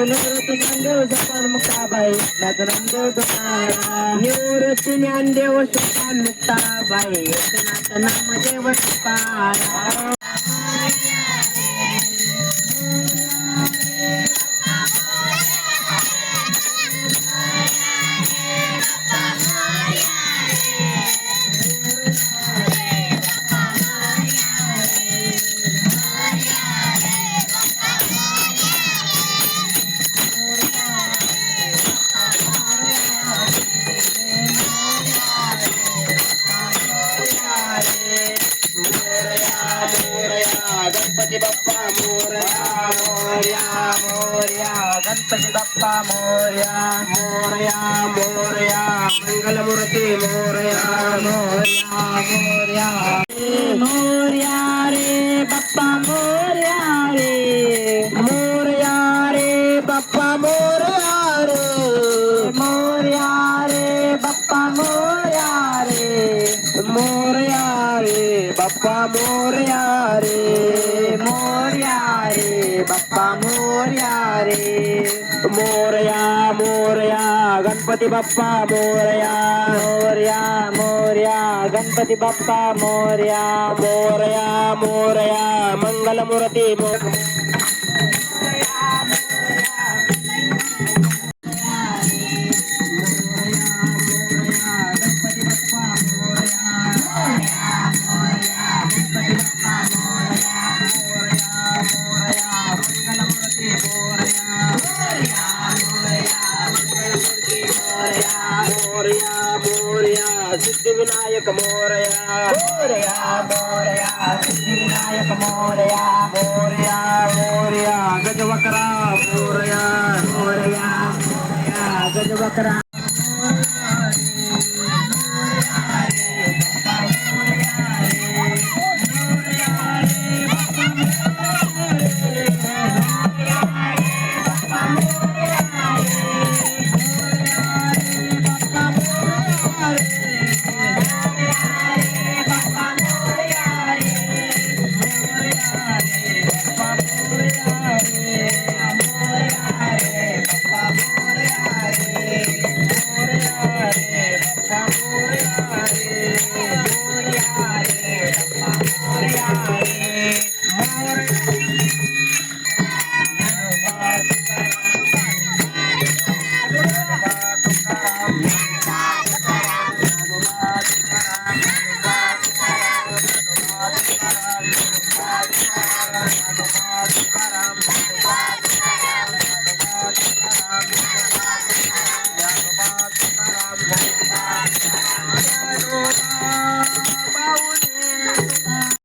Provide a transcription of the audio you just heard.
नवनवरती ज्ञानदेव जपाल मुक्ताबाई नाथनंदेव दुकान निवृत्ती ज्ञानदेव सुपाल मुक्ताबाई नाथ नाम देव सुपाल गणपती बाप्पा मोर्या मोर्या मोर्या मंगलमूर्ती मोर्या मोर्या मोर्या मोर्या रे बाप्पा मोर्या रे मोर्या रे बाप्पा मोर्या रे मोर्या रे बाप्पा मोर्या रे मोर्या रे बाप्पा मोर्या रे मोर्या बाप्पा मोरया रे मोरया मोरया गणपती बाप्पा मोरया मोरया मोरया गणपती बाप्पा मोरया मोरया मोरया मंगलमूर्ती मोर मोरया सिद्धिविनायक मोरया. मोरया मोरया सिद्धिविनायक मोरया. मोरया मोरया गजवकरा मोरया. मोरया मोरया गजवकरा.